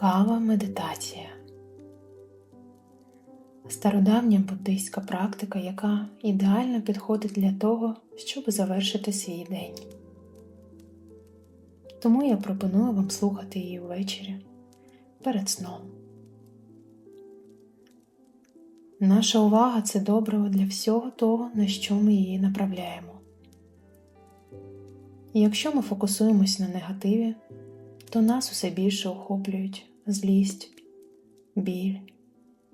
Кава медитація. Стародавня буддийська практика, яка ідеально підходить для того, щоб завершити свій день. Тому я пропоную вам слухати її ввечері перед сном. Наша увага це добриво для всього того, на що ми її направляємо. І якщо ми фокусуємось на негативі, то нас усе більше охоплюють злість, біль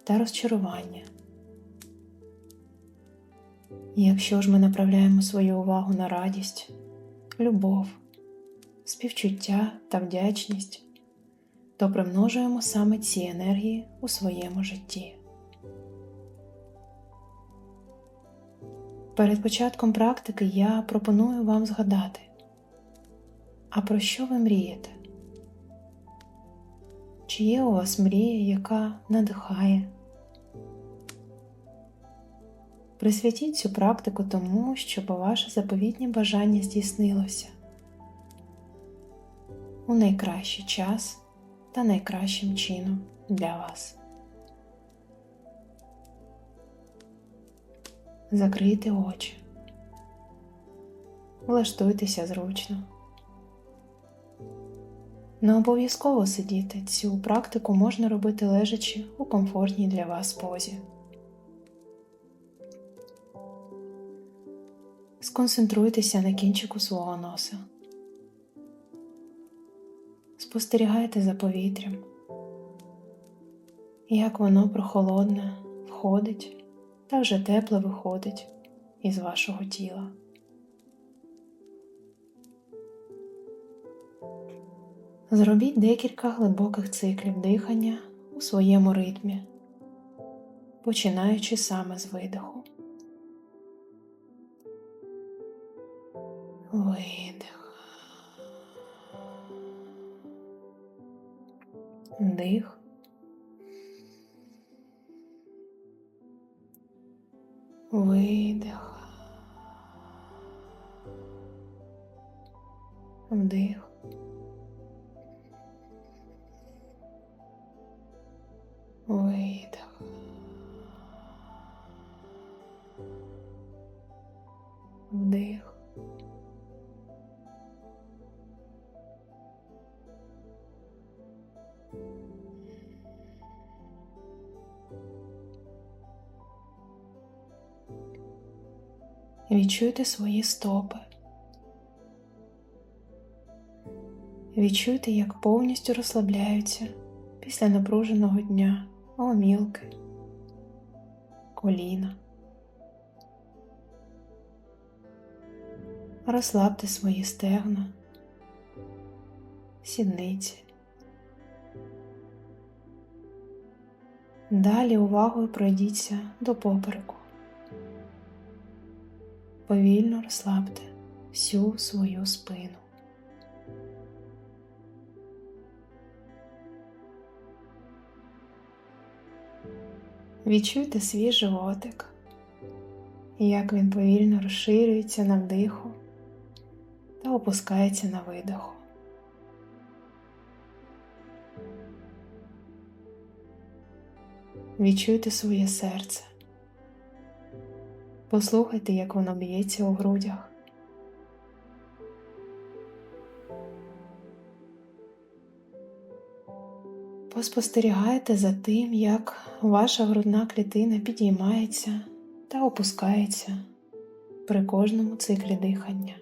та розчарування. І якщо ж ми направляємо свою увагу на радість, любов, співчуття та вдячність, то примножуємо саме ці енергії у своєму житті. Перед початком практики я пропоную вам згадати, а про що ви мрієте? Чи є у вас мрія, яка надихає? Присвятіть цю практику тому, щоб ваше заповітнє бажання здійснилося у найкращий час та найкращим чином для вас. Закрийте очі, влаштуйтеся зручно. Не обов'язково сидіти, цю практику можна робити лежачи у комфортній для вас позі. Сконцентруйтеся на кінчику свого носа. Спостерігайте за повітрям, як воно прохолодне входить та вже тепле виходить із вашого тіла. Зробіть декілька глибоких циклів дихання у своєму ритмі, починаючи саме з видиху. Видих. Дих. Видих. Вдих. Відчуйте свої стопи. Відчуйте, як повністю розслабляються після напруженого дня омілки, коліна. Розслабте свої стегна, сідниці. Далі увагою пройдіться до попереку. Повільно розслабте всю свою спину. Відчуйте свій животик, як він повільно розширюється на вдиху та опускається на видиху. Відчуйте своє серце. Послухайте, як воно б'ється у грудях. Поспостерігайте за тим, як ваша грудна клітина підіймається та опускається при кожному циклі дихання.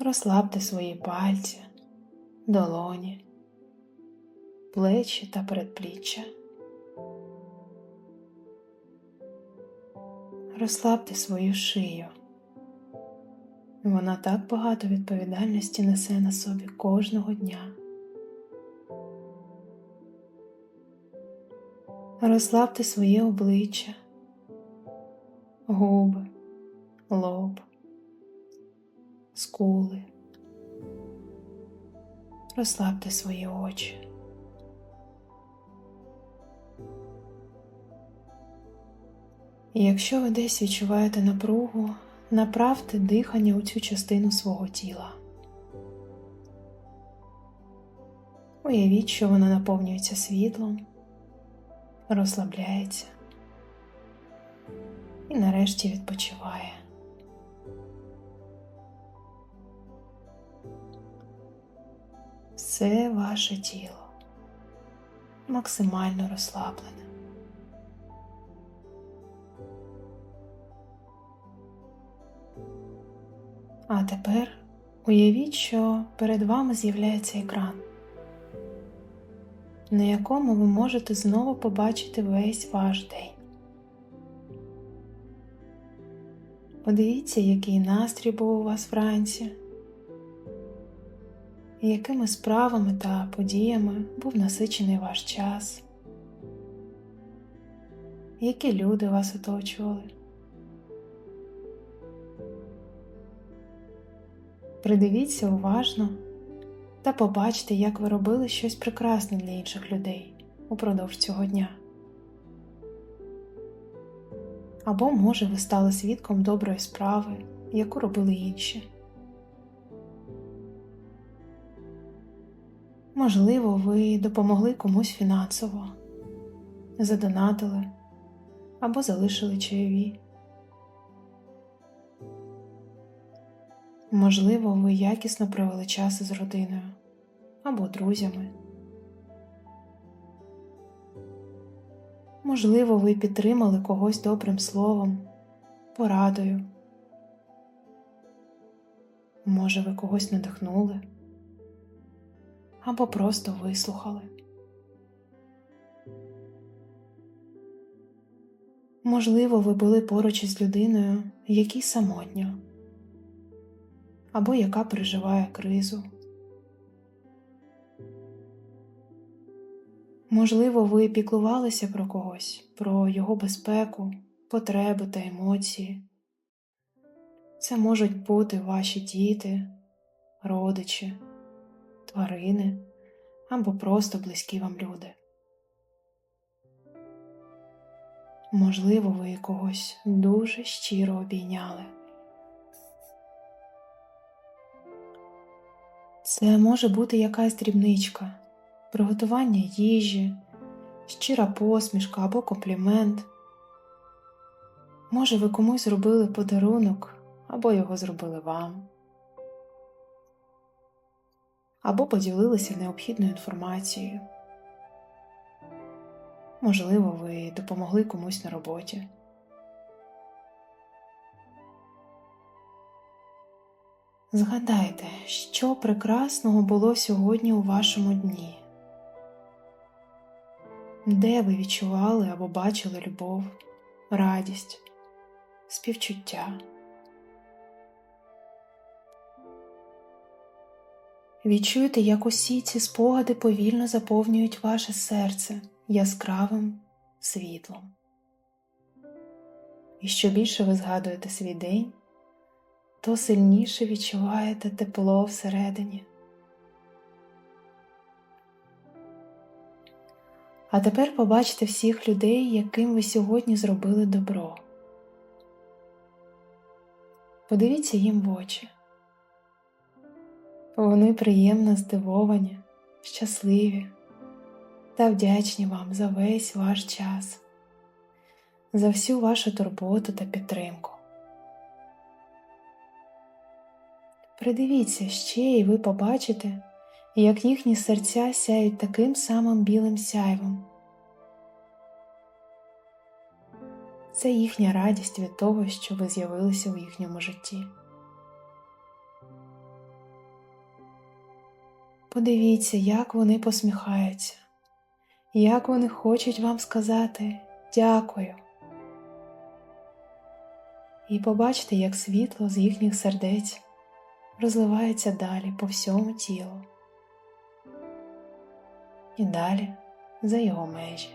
Розслабте свої пальці, долоні, плечі та передпліччя. Розслабте свою шию. Вона так багато відповідальності несе на собі кожного дня. Розслабте своє обличчя, губи, лоб, скули. Розслабте свої очі. І якщо ви десь відчуваєте напругу, направте дихання у цю частину свого тіла. Уявіть, що вона наповнюється світлом, розслабляється і нарешті відпочиває. Все ваше тіло максимально розслаблене. А тепер уявіть, що перед вами з'являється екран, на якому ви можете знову побачити весь ваш день. Подивіться, який настрій був у вас вранці, якими справами та подіями був насичений ваш час, які люди вас оточували. Придивіться уважно та побачте, як ви робили щось прекрасне для інших людей упродовж цього дня. Або, може, ви стали свідком доброї справи, яку робили інші. Можливо, ви допомогли комусь фінансово, задонатили або залишили чайові. Можливо, ви якісно провели час із родиною або друзями. Можливо, ви підтримали когось добрим словом, порадою. Може, ви когось надихнули або просто вислухали. Можливо, ви були поруч із людиною, якій самотньо або яка переживає кризу. Можливо, ви піклувалися про когось, про його безпеку, потреби та емоції. Це можуть бути ваші діти, родичі, тварини або просто близькі вам люди. Можливо, ви когось дуже щиро обійняли. Це може бути якась дрібничка, приготування їжі, щира посмішка або комплімент. Може, ви комусь зробили подарунок, або його зробили вам, або поділилися необхідною інформацією. Можливо, ви допомогли комусь на роботі. Згадайте, що прекрасного було сьогодні у вашому дні, де ви відчували або бачили любов, радість, співчуття. Відчуйте, як усі ці спогади повільно заповнюють ваше серце яскравим світлом. І що більше ви згадуєте свій день, то сильніше відчуваєте тепло всередині. А тепер побачте всіх людей, яким ви сьогодні зробили добро. Подивіться їм в очі. Вони приємно здивовані, щасливі та вдячні вам за весь ваш час, за всю вашу турботу та підтримку. Придивіться ще, і ви побачите, як їхні серця сяють таким самим білим сяйвом. Це їхня радість від того, що ви з'явилися у їхньому житті. Подивіться, як вони посміхаються, як вони хочуть вам сказати дякую. І побачте, як світло з їхніх сердець розливається далі по всьому тілу і далі за його межі.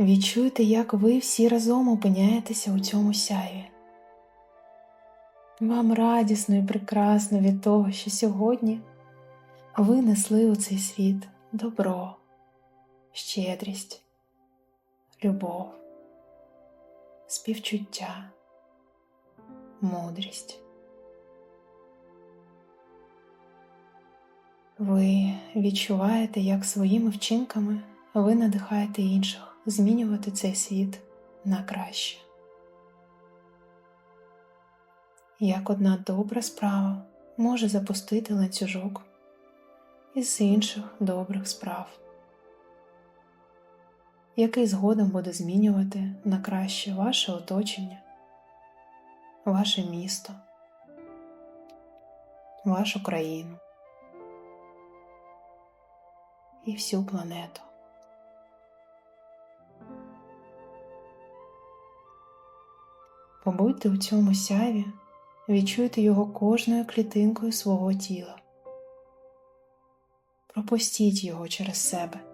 Відчуйте, як ви всі разом опиняєтеся у цьому сяйві. Вам радісно і прекрасно від того, що сьогодні ви несли у цей світ добро, щедрість, любов співчуття, мудрість. Ви відчуваєте, як своїми вчинками ви надихаєте інших змінювати цей світ на краще. Як одна добра справа може запустити ланцюжок із інших добрих справ який згодом буде змінювати на краще ваше оточення, ваше місто, вашу країну і всю планету. Побудьте у цьому сяві, відчуйте його кожною клітинкою свого тіла. Пропустіть його через себе.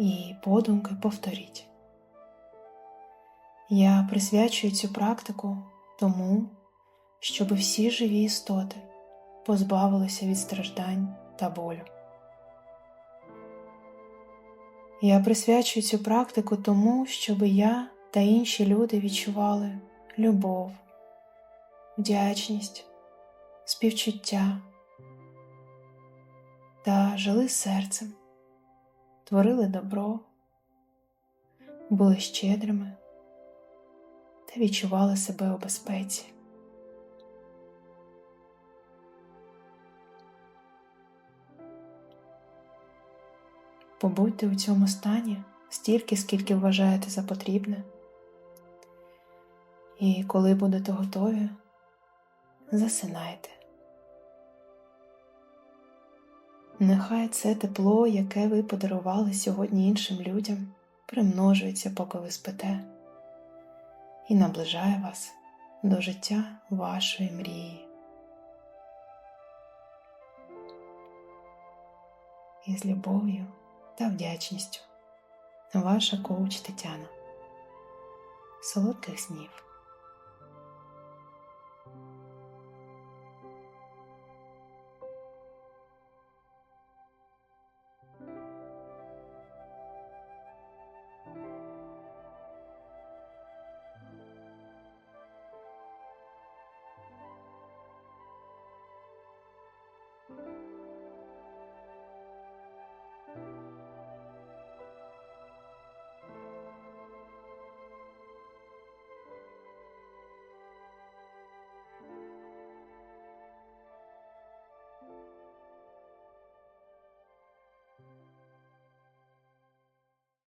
І подумки повторіть. Я присвячую цю практику тому, щоб всі живі істоти позбавилися від страждань та болю. Я присвячую цю практику тому, щоб я та інші люди відчували любов, вдячність, співчуття та жили серцем, творили добро, були щедрими та відчували себе у безпеці. Побудьте у цьому стані стільки, скільки вважаєте за потрібне. І коли будете готові, засинайте. Нехай це тепло, яке ви подарували сьогодні іншим людям, примножується, поки ви спите, і наближає вас до життя вашої мрії. І з любов'ю та вдячністю. Ваша коуч Тетяна. Солодких снів!